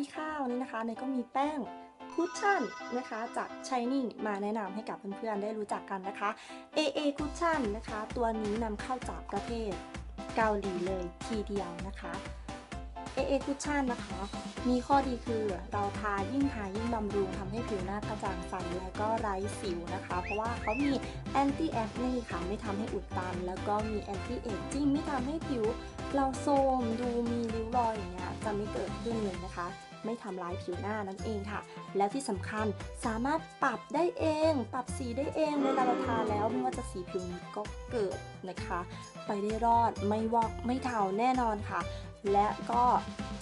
ดีค่ะวันนี้นะคะเนยก็มีแป้งคุชชั่นนะคะจาก Shining มาแนะนำให้กับเพื่อนๆได้รู้จักกันนะคะ AA คุชชั่นนะคะ ตัวนี้นำเข้าจากประเทศเกาหลีเลยทีเดียวนะคะ AA คุชชั่นนะคะ มีข้อดีคือเราทายิ่งทายิ่งบำรุงทำให้ผิวหน้ากระจ่างใสและก็ไร้สิวนะคะ เพราะว่าเขามี anti acne ค่ะไม่ทำให้อุดตัน แล้วก็มี anti aging ไม่ทำให้ผิวเราโทรมดูมีริ้วรอยอย่างเงี้ยจะไม่เกิดขึ้นเลยนะคะ ไม่ทำร้ายผิวหน้านั่นเองค่ะ แล้วที่สำคัญสามารถปรับได้เอง ปรับสีได้เองเวลาเราทาแล้วไม่ว่าจะสีผิวนี้ก็เกิดนะคะ ไปได้รอดไม่วอกไม่เทาแน่นอนค่ะ และก็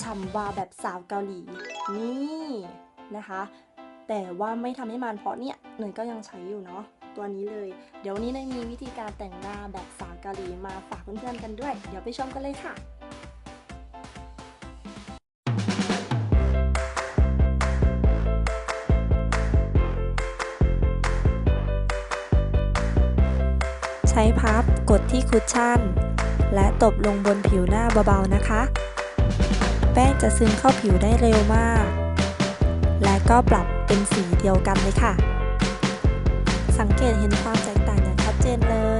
ฉ่ำวาแบบสาวเกาหลี นี่นะคะ แต่ว่าไม่ทำให้มันเพราะเนี่ยเนยก็ยังใช้อยู่เนาะตัวนี้เลย เดี๋ยววันนี้เนยมีวิธีการแต่งหน้าแบบสาวเกาหลีมาฝากเพื่อนๆกันด้วย เดี๋ยวไปชมกันเลยค่ะใช้พับกดที่คุชชั่น และตบลงบนผิวหน้าเบาๆนะคะ แป้งจะซึมเข้าผิวได้เร็วมาก และก็ปรับเป็นสีเดียวกันเลยค่ะ สังเกตเห็นความแตกต่างอย่างชัดเจนเลย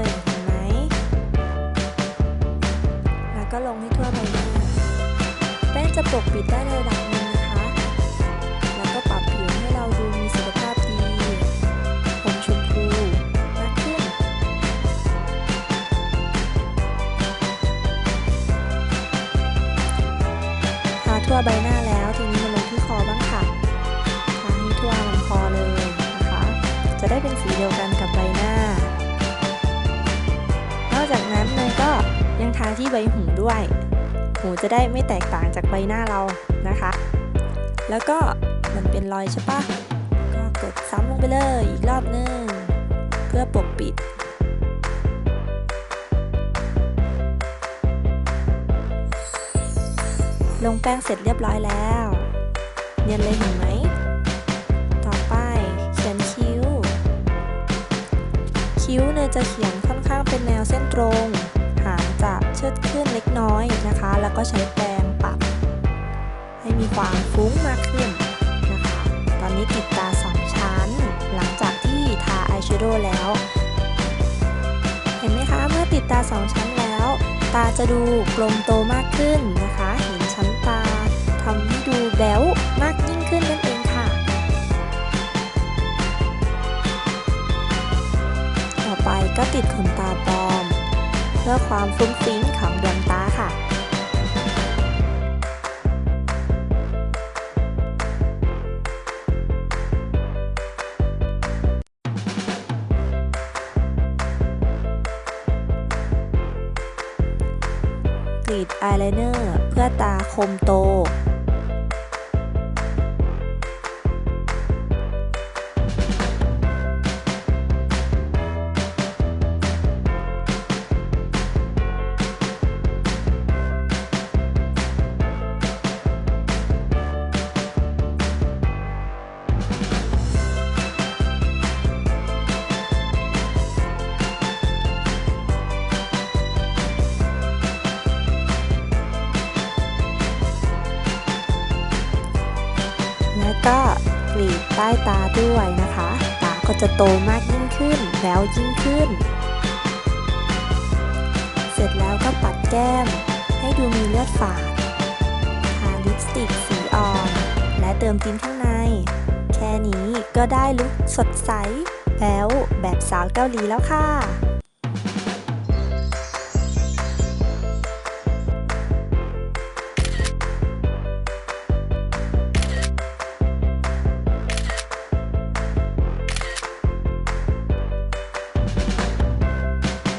ทั่วใบหน้าแล้ว ทีนี้มาลงที่คอบ้างค่ะทาให้ทั่วลำคอเลยนะคะ จะได้เป็นสีเดียวกันกับใบหน้า นอกจากนั้นเนยก็ยังทาที่ใบหูด้วย หูจะได้ไม่แตกต่างจากใบหน้าเรานะคะ แล้วก็มันเป็นรอยใช่ปะก็กดซ้ำลงไปเลยอีกรอบนึงเพื่อปกปิด ลงแป้งเสร็จเรียบร้อยแล้ว เนียนเลยเห็นไหม ต่อไปเขียนคิ้ว คิ้วเนี่ยจะเขียนค่อนข้างเป็นแนวเส้นตรง หางจะเชิดขึ้นเล็กน้อยนะคะ แล้วก็ใช้แปรงปัด ให้มีความฟุ้งมากขึ้นนะคะ ตอนนี้ติดตาสองชั้น หลังจากที่ทาอายแชโดว์แล้ว เห็นไหมคะ เมื่อติดตาสองชั้นแล้ว ตาจะดูกลมโตมากขึ้นนะคะ ตาทำให้ดูแบ๊วมากยิ่งขึ้นนั่นเองค่ะ ต่อไปก็ติดขนตาปลอม เพื่อความฟุ้งฟิ้งของดวงตาค่ะ กรีดอายไลเนอร์ เพื่อตาคมโต ก็กรีดใต้ตาด้วยนะคะ ตาก็จะโตมากยิ่งขึ้นแววยิ่งขึ้น เสร็จแล้วก็ปัดแก้ม ให้ดูมีเลือดฝาดทาลิปสติกสีอ่อน และเติมติ้นข้างใน แค่นี้ก็ได้ลุคสดใสแบ๊วแบบสาวเกาหลีแล้วค่ะ